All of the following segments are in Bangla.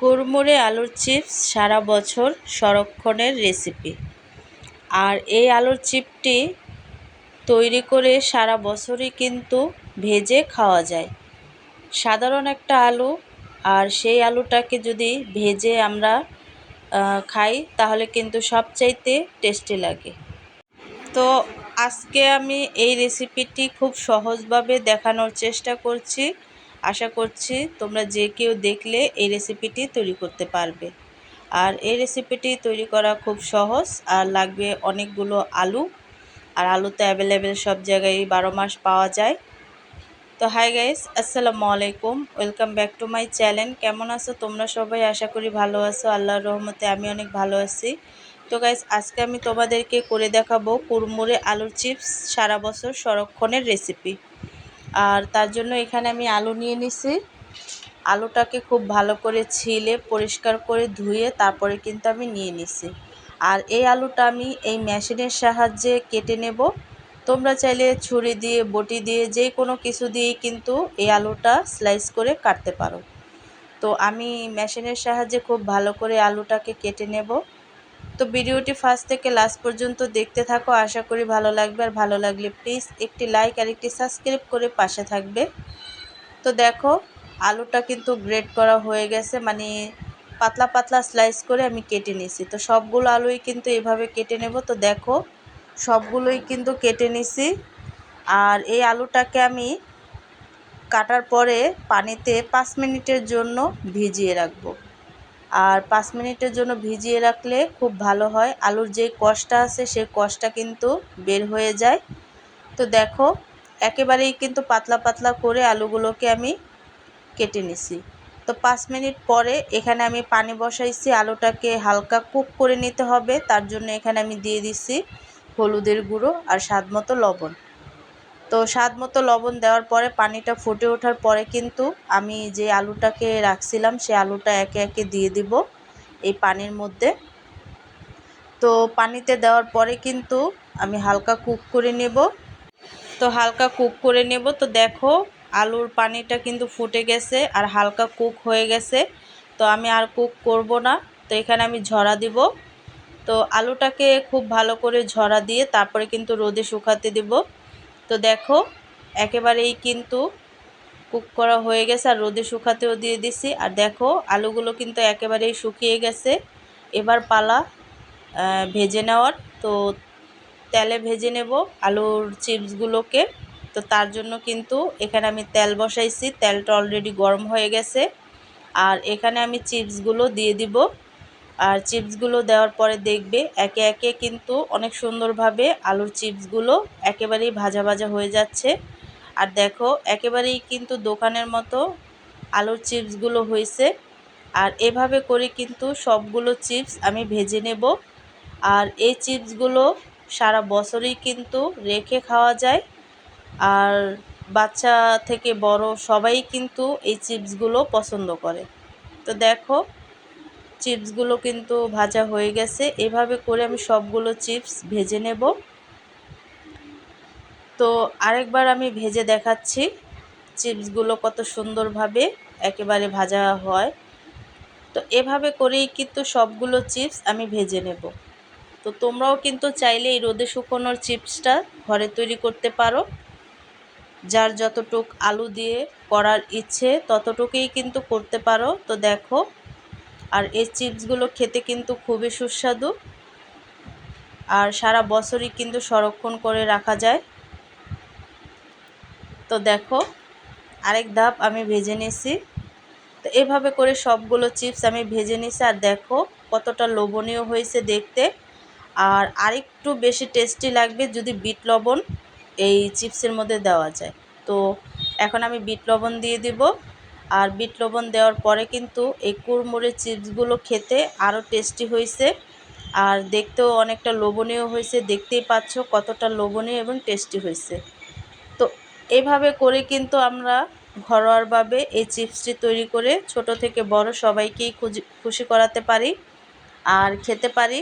কুড়মুড়ে আলুর চিপস সারা বছর সংরক্ষণের রেসিপি আর এই আলুর চিপটি তৈরি করে সারা বছরই কিন্তু ভেজে খাওয়া যায়। সাধারণ একটা আলু, আর সেই আলুটাকে যদি ভেজে আমরা খাই, তাহলে কিন্তু সবচাইতে টেস্টি লাগে। তো আজকে আমি এই রেসিপিটি খুব সহজভাবে দেখানোর চেষ্টা করছি। আশা করছি তোমরা যে কেউ দেখলে এই রেসিপিটি তৈরি করতে পারবে। আর এই রেসিপিটি তৈরি করা খুব সহজ আর লাগবে অনেকগুলো আলু। আর আলু তো অ্যাভেলেবেল সব জায়গায় বারো মাস পাওয়া যায়। তো হাই গাইস আসসালামু আলাইকুম। Welcome back to my channel কেমন আছো তোমরা সবাই? আশা করি ভালো আছো। আল্লাহর রহমতে আমি অনেক ভালো আছি। তো গাইস আজকে আমি তোমাদেরকে করে দেখাবো কুরমুরে আলুর চিপস সারা বছর সংরক্ষণের রেসিপি আর তার জন্য এখানে আমি আলু নিয়ে নিছি। আলুটাকে খুব ভালো করে ছিলে, পরিষ্কার করে ধুয়ে তারপরে কিন্তু আমি নিয়ে নিছি। আর এই আলুটা আমি এই মেশিনের সাহায্যে কেটে নেব। তোমরা চাইলে ছুরি দিয়ে, বটি দিয়ে, যে কোনো কিছু দিয়েই কিন্তু এই আলুটা স্লাইস করে কাটতে পারো। তো আমি মেশিনের সাহায্যে খুব ভালো করে আলুটাকে কেটে নেব। তো ভিডিওটি ফার্স্ট থেকে লাস্ট পর্যন্ত দেখতে থাকো। আশা করি ভালো লাগবে। আর ভালো লাগলে প্লিজ একটি লাইক আর একটি সাবস্ক্রাইব করে পাশে থাকবে। তো দেখো, আলুটা কিন্তু গ্রেড করা হয়ে গেছে। মানে পাতলা পাতলা স্লাইস করে আমি কেটে নিছি তো সবগুলো আলুই কিন্তু এভাবে কেটে নেব। তো দেখো, সবগুলোই কিন্তু কেটে নিছি আর এই আলুটাকে আমি কাটার পরে পানিতে পাঁচ মিনিটের জন্য ভিজিয়ে রাখব। আর পাঁচ মিনিটের জন্য ভিজিয়ে রাখলে খুব ভালো হয়। আলুর যে কষটা আছে সেই কষটা কিন্তু বের হয়ে যায়। তো দেখো, একেবারেই কিন্তু পাতলা পাতলা করে আলুগুলোকে আমি কেটে নিছি। তো পাঁচ মিনিট পরে এখানে আমি পানি বসাইছি। আলুটাকে হালকা কুক করে নিতে হবে। তার জন্য এখানে আমি দিয়ে দিছি হলুদের গুঁড়ো আর স্বাদ মতো লবণ। তো স্বাদ মতো লবণ দেওয়ার পরে পানিটা ফুটে ওঠার পরে কিন্তু আমি যে আলুটাকে রাখছিলাম, সে আলুটা একে একে দিয়ে দিব এই পানির মধ্যে। তো পানিতে দেওয়ার পরে কিন্তু আমি হালকা কুক করে নেব। তো হালকা কুক করে নেব। তো দেখো আলুর পানিটা কিন্তু ফুটে গেছে আর হালকা কুক হয়ে গেছে। তো আমি আর কুক করব না। তো এখানে আমি ঝরা দিব। তো আলুটাকে খুব ভালো করে ঝরা দিয়ে তারপরে কিন্তু রোদে শুকাতে দেব। তো দেখো, একেবারেই কিন্তু কুক করা হয়ে গেছে আর রোদে শুকাতেও দিয়ে দিছি। আর দেখো, আলুগুলো কিন্তু একেবারেই শুকিয়ে গেছে। এবার পালা ভেজে নেওয়ার। তো তেলে ভেজে নেব আলুর চিপসগুলোকে। তো তার জন্য কিন্তু এখানে আমি তেল বসাইছি। তেলটা অলরেডি গরম হয়ে গেছে। আর এখানে আমি চিপসগুলো দিয়ে দিব। আর চিপসগুলো দেওয়ার পরে দেখবে একে একে কিন্তু অনেক সুন্দরভাবে আলুর চিপসগুলো একেবারেই ভাজা ভাজা হয়ে যাচ্ছে। আর দেখো, একেবারেই কিন্তু দোকানের মতো আলুর চিপসগুলো হয়েছে। আর এভাবে করে কিন্তু সবগুলো চিপস আমি ভেজে নেব। আর এই চিপসগুলো সারা বছরই কিন্তু রেখে খাওয়া যায়। আর বাচ্চা থেকে বড় সবাই কিন্তু এই চিপসগুলো পছন্দ করে। তো দেখো চিপসগুলো কিন্তু ভাজা হয়ে গেছে। এভাবে করে আমি সবগুলো চিপস ভেজে নেব। তো আরেকবার আমি ভেজে দেখাচ্ছি চিপসগুলো কত সুন্দরভাবে একেবারে ভাজা হয়। তো এভাবে করেই কিন্তু সবগুলো চিপস আমি ভেজে নেব। তো তোমরাও কিন্তু চাইলে এই রোদে শুকোনোর চিপসটা ঘরে তৈরি করতে পারো। যার যতটুক আলু দিয়ে করার ইচ্ছে ততটুকুই কিন্তু করতে পারো। তো দেখো আর এই চিপসগুলো খেতে কিন্তু খুবই সুস্বাদু। আর সারা বছরই কিন্তু সংরক্ষণ করে রাখা যায়। তো দেখো, আরেক ধাপ আমি ভেজে নিছি। তো এভাবে করে সবগুলো চিপস আমি ভেজে নিছি আর দেখো কতটা লোভনীয় হয়েছে দেখতে। আর আরেকটু বেশি টেস্টি লাগবে যদি বিট লবণ এই চিপসের মধ্যে দেওয়া যায়। তো এখন আমি বিট লবণ দিয়ে দিব। আর বিট লবণ দেওয়ার পরে কিন্তু এই কুড়মুড়ে চিপসগুলো খেতে আরও টেস্টি হয়েছে। আর দেখতেও অনেকটা লোভনীয় হয়েছে। দেখতেই পাচ্ছ কতটা লোভনীয় এবং টেস্টি হয়েছে। তো এভাবে করে কিন্তু আমরা ঘরোয়াভাবে এই চিপসটি তৈরি করে ছোট থেকে বড় সবাইকেই খুশি করাতে পারি আর খেতে পারি।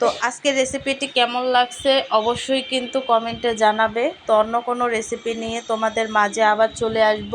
তো আজকে রেসিপিটি কেমন লাগছে অবশ্যই কিন্তু কমেন্টে জানাবে। তো অন্য কোনো রেসিপি নিয়ে তোমাদের মাঝে আবার চলে আসব।